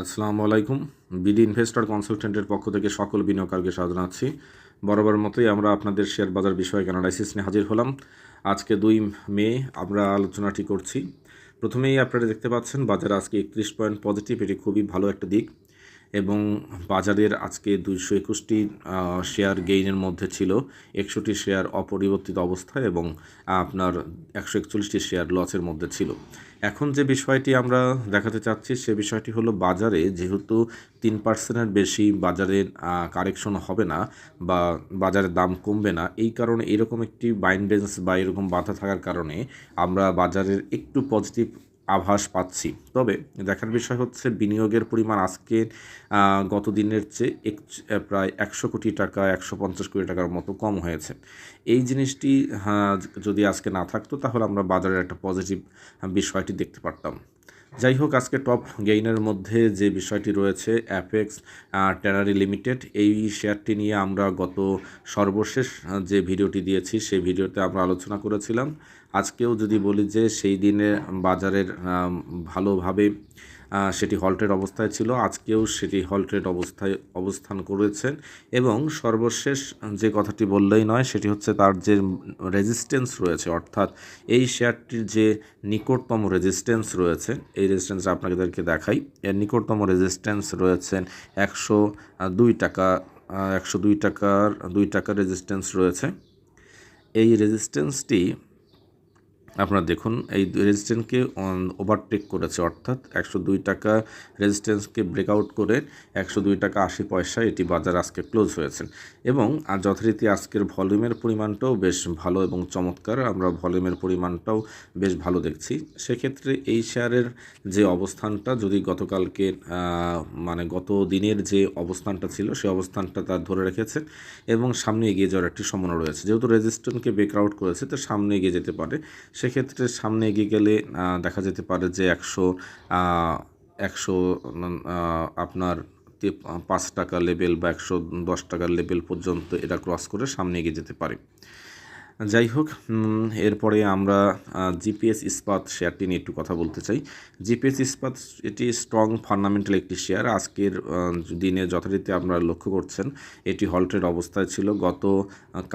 আসসালামু আলাইকুম। BD investor কনসালটেন্টের পক্ষ থেকে সকল বিনিয়োগকারীকে স্বাগত জানাচ্ছি। বরাবর মতোই আমরা আপনাদের শেয়ার বাজার বিষয়ক অ্যানালাইসিস নিয়ে হাজির হলাম। আজকে দুই মে আমরা আলোচনাটি করছি। প্রথমেই আপনারা দেখতে পাচ্ছেন বাজার আজকে একত্রিশ পয়েন্ট পজিটিভ, এটি খুবই ভালো একটা দিক। এবং বাজারের আজকে দুইশো একুশটি শেয়ার গেইনের মধ্যে ছিল। একশোটি শেয়ার অপরিবর্তিত অবস্থায় এবং আপনার একশো একচল্লিশটি শেয়ার লসের মধ্যে ছিল। এখন যে বিষয়টি আমরা দেখাতে চাচ্ছি, সে বিষয়টি হলো বাজারে যেহেতু তিন পার্সেন্টের বেশি বাজারে কারেকশন হবে না বা বাজারের দাম কমবে না, এই কারণে এরকম একটি বাইন্ডেন্স বা এরকম বাধা থাকার কারণে আমরা বাজারের একটু পজিটিভ আভাস পাচ্ছি। তবে দেখার বিষয় হচ্ছে বিনিয়োগের পরিমাণ আজকে গত দিনের চেয়ে এক প্রায় একশো কোটি টাকা একশো পঞ্চাশ কোটি টাকার মতো কম হয়েছে। এই জিনিসটি হ্যাঁ, যদি আজকে না থাকতো তাহলে আমরা বাজারের একটা পজিটিভ বিষয়টি দেখতে পারতাম। যাই হোক আজকে টপ গেইনের মধ্যে যে বিষয়টি রয়েছে অ্যাপেক্স ট্যানারি লিমিটেড এই শেয়ারটি নিয়ে আমরা গত সর্বশেষ যে ভিডিওটি দিয়েছি সেই ভিডিওতে আমরা আলোচনা করেছিলাম। আজকেও যদি বলি যে সেই দিনে বাজারের ভালোভাবে সেটি হল্টেড অবস্থায় ছিল, আজকেও সেটি হল্টেড অবস্থায় অবস্থান করেছেন এবং সর্বশেষ যে কথাটি বললেই নয়, সেটি হচ্ছে তার যে রেজিস্ট্যান্স রয়েছে, অর্থাৎ এই শেয়ারটির যে নিকটতম রেজিস্ট্যান্স রয়েছে, এই রেজিস্ট্যান্স আপনাদেরকে দেখাই, এর নিকটতম রেজিস্ট্যান্স রয়েছেন একশো দুই টাকা একশো দুই টাকার দুই টাকার রেজিস্ট্যান্স রয়েছে। এই রেজিস্ট্যান্সটি আপনারা দেখুন, এই রেজিস্ট্যান্সকে ওভারটেক করেছে, অর্থাৎ একশো দুই টাকা রেজিস্ট্যান্সকে ব্রেকআউট করে একশো দুই টাকা আশি পয়সা এটি বাজার আজকে ক্লোজ হয়েছে। এবং আর যথারীতি আজকের ভলিউমের পরিমাণটাও বেশ ভালো এবং চমৎকার, আমরা ভলিউমের পরিমাণটাও বেশ ভালো দেখছি। সেক্ষেত্রে এই শেয়ারের যে অবস্থানটা, যদি গতকালকে মানে গত দিনের যে অবস্থানটা ছিল সেই অবস্থানটা তার ধরে রেখেছে এবং সামনে এগিয়ে যাওয়ার একটি সম্ভাবনা রয়েছে। যেহেতু রেজিস্ট্যান্সকে ব্রেকআউট করেছে, তো সামনে এগিয়ে যেতে পারে। সেক্ষেত্রে সামনে এগিয়ে গেলে দেখা যেতে পারে যে একশো একশো আপনার পাঁচ টাকা লেভেল বা একশো দশ টাকার লেভেল পর্যন্ত এটা ক্রস করে সামনে এগিয়ে যেতে পারে। যাই হোক এরপরে আমরা জিপিএস ইস্পাত শেয়ারটি নিয়ে একটু কথা বলতে চাই। জিপিএস ইস্পাত এটি স্ট্রং ফান্ডামেন্টাল একটি শেয়ার। আজকের দিনে যথারীতি আপনারা লক্ষ্য করছেন, এটি হল্টের অবস্থায় ছিল। গত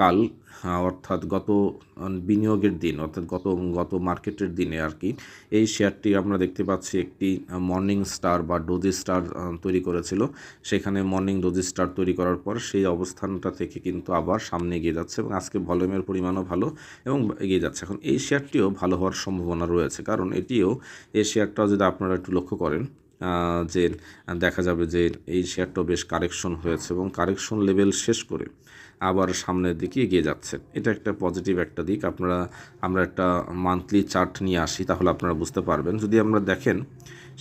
কাল অর্থাৎ গত বিনিয়োগের দিন, অর্থাৎ গত গত মার্কেটের দিনে আর কি, এই শেয়ারটি আমরা দেখতে পাচ্ছি একটি মর্নিং স্টার বা ডোজি স্টার তৈরি করেছিল। সেখানে মর্নিং ডোজি স্টার তৈরি করার পর সেই অবস্থানটা থেকে কিন্তু আবার সামনে এগিয়ে যাচ্ছে এবং আজকে ভলিউমের পরিমাণও ভালো এবং এগিয়ে যাচ্ছে। এখন এই শেয়ারটিও ভালো হওয়ার সম্ভাবনা রয়েছে, কারণ এটিও এই শেয়ারটাও যদি আপনারা একটু লক্ষ্য করেন যে, দেখা যাবে যে এই শেয়ারটা বেশ কারেকশন হয়েছে এবং কারেকশন লেভেল শেষ করে আবার সামনের দিকে এগিয়ে যাচ্ছে। এটা একটা পজিটিভ একটা দিক। আপনারা, আমরা একটা মান্থলি চার্ট নিয়ে আসি, তাহলে আপনারা বুঝতে পারবেন। যদি আমরা দেখেন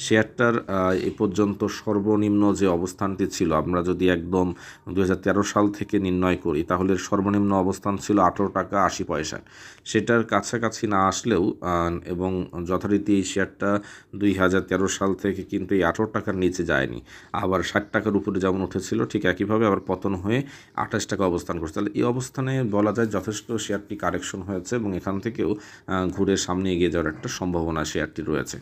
শেয়ারটার এ পর্যন্ত সর্বনিম্ন যে অবস্থানটি ছিল, আমরা যদি একদম দু হাজার তেরো সাল থেকে নির্ণয় করি, তাহলে সর্বনিম্ন অবস্থান ছিল আঠেরো টাকা আশি পয়সা। সেটার কাছাকাছি না আসলেও এবং যথারীতি এই শেয়ারটা দুই হাজার তেরো সাল থেকে কিন্তু এই আঠেরো টাকার নিচে যায়নি। আবার ষাট টাকার উপরে যেমন উঠেছিল, ঠিক একইভাবে আবার পতন হয়ে আঠাশ টাকা অবস্থান করছে। তাহলে এই অবস্থানে বলা যায় যথেষ্ট শেয়ারটি কারেকশন হয়েছে এবং এখান থেকেও ঘুরে সামনে এগিয়ে যাওয়ার একটা সম্ভাবনা শেয়ারটি রয়েছে।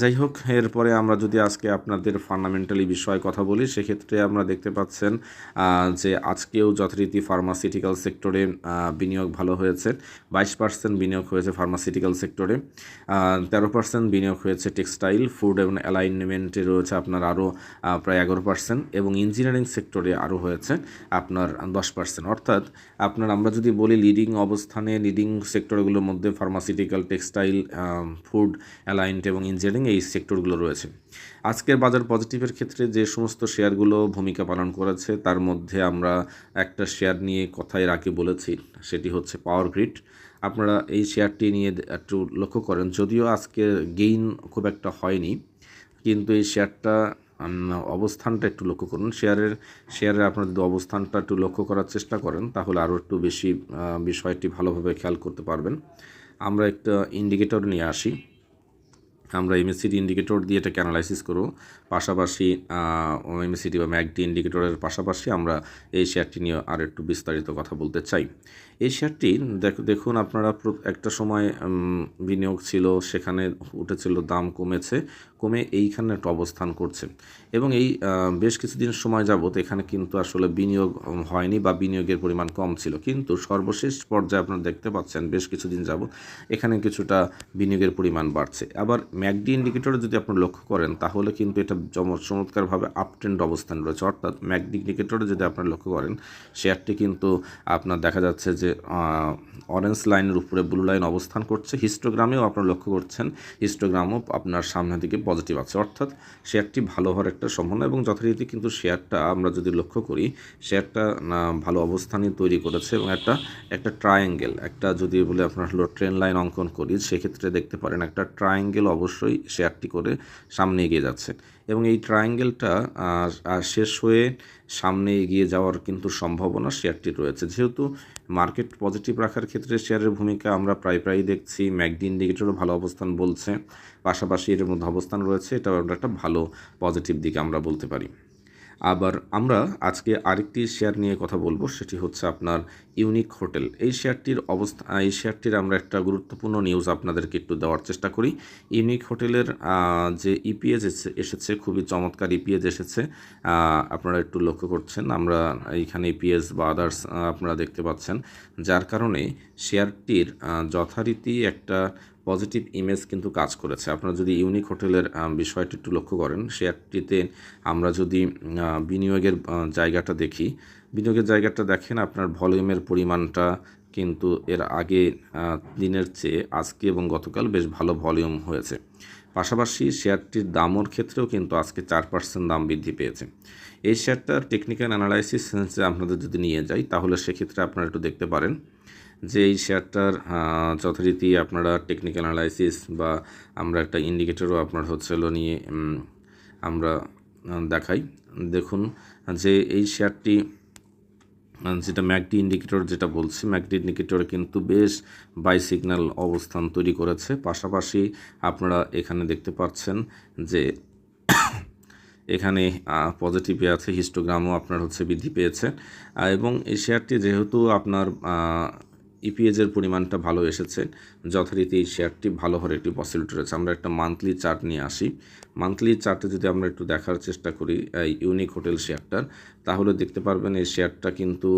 যাই হোক, এরপরে আমরা যদি আজকে আপনাদের ফান্ডামেন্টালি বিষয়ে কথা বলি, সেক্ষেত্রে আমরা দেখতে পাচ্ছেন যে আজকেও যথারীতি ফার্মাসিউটিক্যাল সেক্টরে বিনিয়োগ ভালো হয়েছে। বাইশ পার্সেন্ট বিনিয়োগ হয়েছে ফার্মাসিউটিক্যাল সেক্টরে তেরো পার্সেন্ট বিনিয়োগ হয়েছে টেক্সটাইল ফুড এবং অ্যালাইনমেন্টে রয়েছে আপনার আরও প্রায় এগারো পার্সেন্ট এবং ইঞ্জিনিয়ারিং সেক্টরে আরও হয়েছে আপনার দশ পার্সেন্ট অর্থাৎ আপনার আমরা যদি বলি লিডিং অবস্থানে লিডিং সেক্টরগুলোর মধ্যে ফার্মাসিউটিক্যাল টেক্সটাইল ফুড অ্যালাইন্ট এবং ইঞ্জিনিয়ারিং এই সেক্টরগুলো রয়েছে। আজকের বাজার পজিটিভের ক্ষেত্রে যে সমস্ত শেয়ারগুলো ভূমিকা পালন করেছে, তার মধ্যে আমরা একটা শেয়ার নিয়ে কথায় রাখি বলেছি, সেটি হচ্ছে পাওয়ার গ্রিড আপনারা এই শেয়ারটি নিয়ে একটু লক্ষ্য করেন, যদিও আজকে গেইন খুব একটা হয়নি, কিন্তু এই শেয়ারটা অবস্থানটা একটু লক্ষ্য করুন। শেয়ারের শেয়ারের আপনার যদি অবস্থানটা একটু লক্ষ্য করার চেষ্টা করেন, তাহলে আরও একটু বেশি বিষয়টি ভালোভাবে খেয়াল করতে পারবেন। আমরা একটা ইন্ডিকেটর নিয়ে আসি। আমরা এমএসিডি ইন্ডিকেটর দিয়ে এটাকে অ্যানালাইসিস করব। পাশাপাশি এমএসিডি বা ম্যাকডি ইন্ডিকেটরের পাশাপাশি আমরা এই শেয়ারটি নিয়ে আর একটু বিস্তারিত কথা বলতে চাই। এই শেয়ারটি দেখ- দেখুন আপনারা একটা সময় বিনিয়োগ ছিল, সেখানে উঠেছিল, দাম কমেছে, কমে এইখানে একটা অবস্থান করছে। এবং এই বেশ কিছুদিন সময় যাবত এখানে কিন্তু আসলে বিনিয়োগ হয়নি বা বিনিয়োগের পরিমাণ কম ছিল। কিন্তু সর্বশেষ পর্যায়ে আপনারা দেখতে পাচ্ছেন, বেশ কিছুদিন যাবত এখানে কিছুটা বিনিয়োগের পরিমাণ বাড়ছে। আবার ম্যাকডি ইন্ডিকেটরে যদি আপনি লক্ষ্য করেন, তাহলে কিন্তু এটা চমৎকারভাবে আপট্রেন্ড অবস্থান রয়েছে। অর্থাৎ ম্যাকডি ইন্ডিকেটরে যদি আপনারা লক্ষ্য করেন শেয়ারটি কিন্তু আপনার দেখা যাচ্ছে যে অরেঞ্জ লাইনের উপরে ব্লু লাইন অবস্থান করছে। হিস্টোগ্রামেও আপনারা লক্ষ্য করছেন হিস্টোগ্রামও আপনার সামনের দিকে পজিটিভ আছে। অর্থাৎ শেয়ারটি ভালো হওয়ার একটা সম্ভাবনা এবং যথারীতি কিন্তু শেয়ারটা আমরা যদি লক্ষ্য করি শেয়ারটা ভালো অবস্থানই তৈরি করেছে এবং একটা একটা ট্রায়াঙ্গেল একটা যদি বলে আপনার হলো ট্রেন লাইন অঙ্কন করি, সেক্ষেত্রে দেখতে পারেন একটা ট্রায়াঙ্গেল অবশ্যই শেয়ারটি করে সামনে এগিয়ে যাচ্ছে। এবং এই ট্রায়াঙ্গেলটা শেষ হয়ে সামনে এগিয়ে যাওয়ার কিন্তু সম্ভাবনা শেয়ারটি রয়েছে। যেহেতু মার্কেট পজিটিভ রাখার ক্ষেত্রে শেয়ারের ভূমিকা আমরা প্রায় প্রায় দেখছি। ম্যাকডি ইন্ডিকেটরও ভালো অবস্থান বলছে। পাশাপাশি এর মধ্যে অবস্থান রয়েছে। এটাও একটা ভালো পজিটিভ দিকে আমরা বলতে পারি। আবার আমরা আজকে আরেকটি শেয়ার নিয়ে কথা বলব, সেটি হচ্ছে আপনার ইউনিক হোটেল এই শেয়ারটির অবস্থা, এই শেয়ারটির আমরা একটা গুরুত্বপূর্ণ নিউজ আপনাদেরকে একটু দেওয়ার চেষ্টা করি। ইউনিক হোটেলের যে ইপিএস এসেছে, খুবই চমৎকার ইপিএস এসেছে। আপনারা একটু লক্ষ্য করছেন, আমরা এইখানে ইপিএস বা আদার্স আপনারা দেখতে পাচ্ছেন। যার কারণে শেয়ারটির যথারীতি একটা পজিটিভ ইমেজ কিন্তু কাজ করেছে। আপনারা যদি ইউনিক হোটেলের বিষয়টি একটু লক্ষ্য করেন শেয়ারটিতে আমরা যদি বিনিয়োগের জায়গাটা দেখি, বিনিয়োগের জায়গাটা দেখেন, আপনার ভলিউমের পরিমাণটা কিন্তু এর আগে দিনের চেয়ে আজকে এবং গতকাল বেশ ভালো ভলিউম হয়েছে। পাশাপাশি শেয়ারটির দামর ক্ষেত্রেও কিন্তু আজকে চার পার্সেন্ট দাম বৃদ্ধি পেয়েছে। এই শেয়ারটার টেকনিক্যাল অ্যানালাইসিস সেন্সে আপনাদের যদি নিয়ে যাই, তাহলে সেক্ষেত্রে আপনারা একটু দেখতে পারেন যে এই শেয়ারটার যথারীতি আপনারা টেকনিক্যাল অ্যানালাইসিস বা আমরা একটা ইন্ডিকেটরও আপনার হচ্ছে হলো নিয়ে আমরা দেখাই। দেখুন, যে এই শেয়ারটি যেটা ম্যাকডি ইন্ডিকেটর যেটা বলছি ম্যাকডি ইন্ডিকেটরে কিন্তু বেশ বাই সিগন্যাল অবস্থান তৈরি করেছে। পাশাপাশি আপনারা এখানে দেখতে পাচ্ছেন যে এখানে পজিটিভে আছে হিস্টোগ্রামও আপনার হচ্ছে বৃদ্ধি পেয়েছে। এবং এই শেয়ারটি যেহেতু আপনার ইপিএজের পরিমাণটা ভালো এসেছে। যথারীতি এই শেয়ারটি ভালো হওয়ার একটি পসিবিলিটি রয়েছে। আমরা একটা মান্থলি চার্ট নিয়ে আসি। মান্থলি চার্টে যদি আমরা একটু দেখার চেষ্টা করি, এই ইউনিক হোটেল শেয়ারটার, তাহলে দেখতে পারবেন এই শেয়ারটা কিন্তু,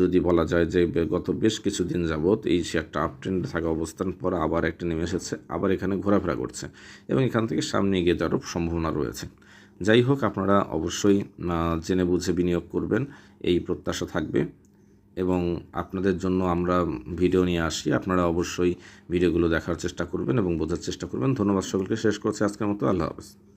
যদি বলা যায় যে গত বেশ কিছুদিন যাবৎ এই শেয়ারটা আপ ট্রেন্ডে থাকা অবস্থান পর আবার একটা নেমে এসেছে, আবার এখানে ঘোরাফেরা করছে এবং এখান থেকে সামনে এগিয়ে যাওয়ারও সম্ভাবনা রয়েছে। যাই হোক, আপনারা অবশ্যই জেনে বুঝে বিনিয়োগ করবেন, এই প্রত্যাশা থাকবে। এবং আপনাদের জন্য আমরা ভিডিও নিয়ে আসি। আপনারা অবশ্যই ভিডিওগুলো দেখার চেষ্টা করবেন এবং বোঝার চেষ্টা করবেন। ধন্যবাদ সকলকে। শেষ করছি আজকের মতো। আল্লাহ হাফেজ।